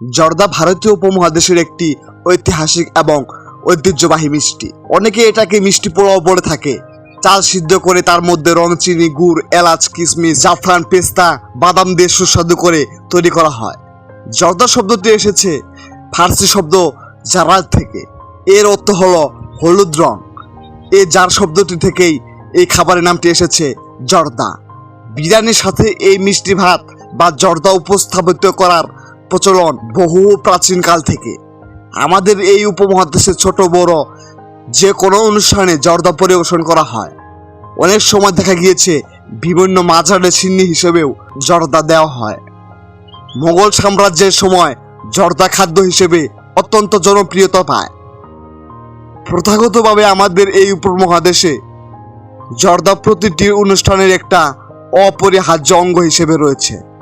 জর্দা ভারতীয় উপমহাদেশের একটি ঐতিহাসিক এবং ঐতিহ্যবাহী মিষ্টি। অনেকে এটাকে মিষ্টি পোলাও বলে থাকে। চাল সিদ্ধ করে তার মধ্যে রং চিনি গুড়, এলাচ কিশমিশ জাফরান, পেস্তা, বাদাম দিয়ে সুস্বাদু করে তৈরি করা হয়। জর্দা শব্দটি এসেছে ফার্সি শব্দ জারাজ থেকে। এর অর্থ হল হলুদ রং। এ জার শব্দটি থেকেই এই খাবারের নামটি এসেছে জর্দা। বিরিয়ানির সাথে এই মিষ্টি ভাত বা জর্দা উপস্থাপিত করার প্রচলন বহু প্রাচীনকাল থেকে। আমাদের এই উপমহাদেশে ছোট, বড় যে কোনো অনুষ্ঠানে জর্দা পরিবেশন করা হয়। অনেক সময় দেখা গিয়েছে বিভিন্ন মাঝারে চিহ্নি হিসেবেও জর্দা দেওয়া হয়। মোগল সাম্রাজ্যের সময় জর্দা খাদ্য হিসেবে অত্যন্ত জনপ্রিয়তা পায়। প্রথাগতভাবে আমাদের এই উপমহাদেশে জর্দা প্রতিটি অনুষ্ঠানের একটা অপরিহার্য অঙ্গ হিসেবে রয়েছে।